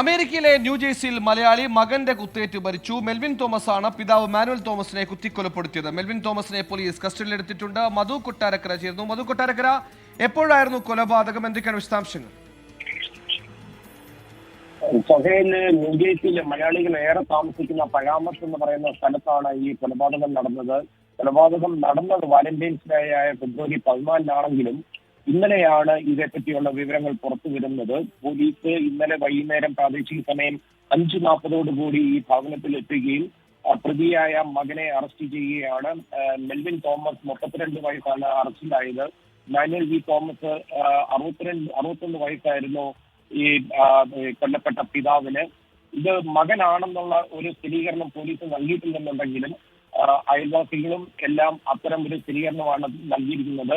അമേരിക്കയിലെ ന്യൂജേഴ്സിയിൽ മലയാളി മകന്റെ കുത്തേറ്റ് മരിച്ചു. മെൽവിൻ തോമസ് ആണ് പിതാവ് മാനുവൽ തോമസിനെ കുത്തിക്കൊലപ്പെടുത്തിയത്. മെൽവിൻ തോമസിനെ പോലീസ് കസ്റ്റഡിയിലെടുത്തിട്ടുണ്ട്. മധു കൊട്ടാരക്കര ചേർന്നു മധു കൊട്ടാരക്കര എപ്പോഴായിരുന്നു കൊലപാതകം? എന്തൊക്കെയാണ് വിശദാംശങ്ങൾ? സഭയിൽ ന്യൂജേഴ്സിയിലെ മലയാളികൾ ഏറെ താമസിക്കുന്ന പഴാമത്ത് എന്ന് പറയുന്ന സ്ഥലത്താണ് ഈ കൊലപാതകം നടന്നത്. കൊലപാതകം നടന്നത് വാലന്റൈൻസ് ഡേ ആയ ഫെബ്രുവരി പതിനാലിനാണെങ്കിലും ഇന്നലെയാണ് ഇതേപ്പറ്റിയുള്ള വിവരങ്ങൾ പുറത്തു വരുന്നത്. പോലീസ് ഇന്നലെ വൈകുന്നേരം പ്രാദേശിക സമയം അഞ്ചു നാൽപ്പതോടുകൂടി ഈ ഭവനത്തിൽ എത്തുകയും പ്രതിയായ മകനെ അറസ്റ്റ് ചെയ്യുകയാണ്. മെൽവിൻ തോമസ് മുപ്പത്തിരണ്ട് വയസ്സാണ് അറസ്റ്റിലായത്. മാനുവൽ വി തോമസ് അറുപത്തിരണ്ട് അറുപത്തൊന്ന് വയസ്സായിരുന്നു ഈ കൊല്ലപ്പെട്ട പിതാവിന്. ഇത് മകനാണെന്നുള്ള ഒരു സ്ഥിരീകരണം പോലീസ് നൽകിയിട്ടില്ലെന്നുണ്ടെങ്കിലും അയൽവാസികളും എല്ലാം അത്തരം ഒരു സ്ഥിരീകരണമാണ് നൽകിയിരിക്കുന്നത്.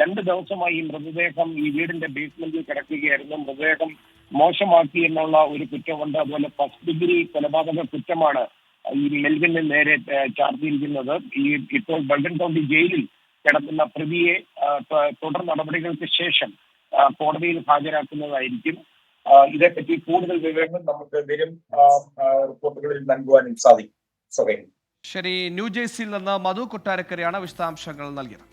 രണ്ട് ദിവസമായി മൃതദേഹം ഈ വീടിന്റെ ബേസ്മെന്റിൽ കിടക്കുകയായിരുന്നു. മൃതദേഹം മോശമാക്കി എന്നുള്ള ഒരു കുറ്റമുണ്ട്. അതുപോലെ ഫസ്റ്റ് ഡിഗ്രി കൊലപാതക കുറ്റമാണ് ഈ മെൽവിന് നേരെ ചാർജ് ചാർത്തിയിരിക്കുന്നത് ഈ ഇപ്പോൾ ബൾഡൻ കൗണ്ടി ജയിലിൽ കിടക്കുന്ന പ്രതിയെ തുടർ നടപടികൾക്ക് ശേഷം കോടതിയിൽ ഹാജരാക്കുന്നതായിരിക്കും. ഇതേപ്പറ്റി കൂടുതൽ വിവരങ്ങൾ നമുക്ക് വരും റിപ്പോർട്ടുകളിൽ നൽകുവാനും സാധിക്കും. ശരി ന്യൂജേഴ്സിയിൽ നിന്ന് മധു കൊട്ടാരക്കരയാണ് വിശദാംശങ്ങൾ നൽകിയത്.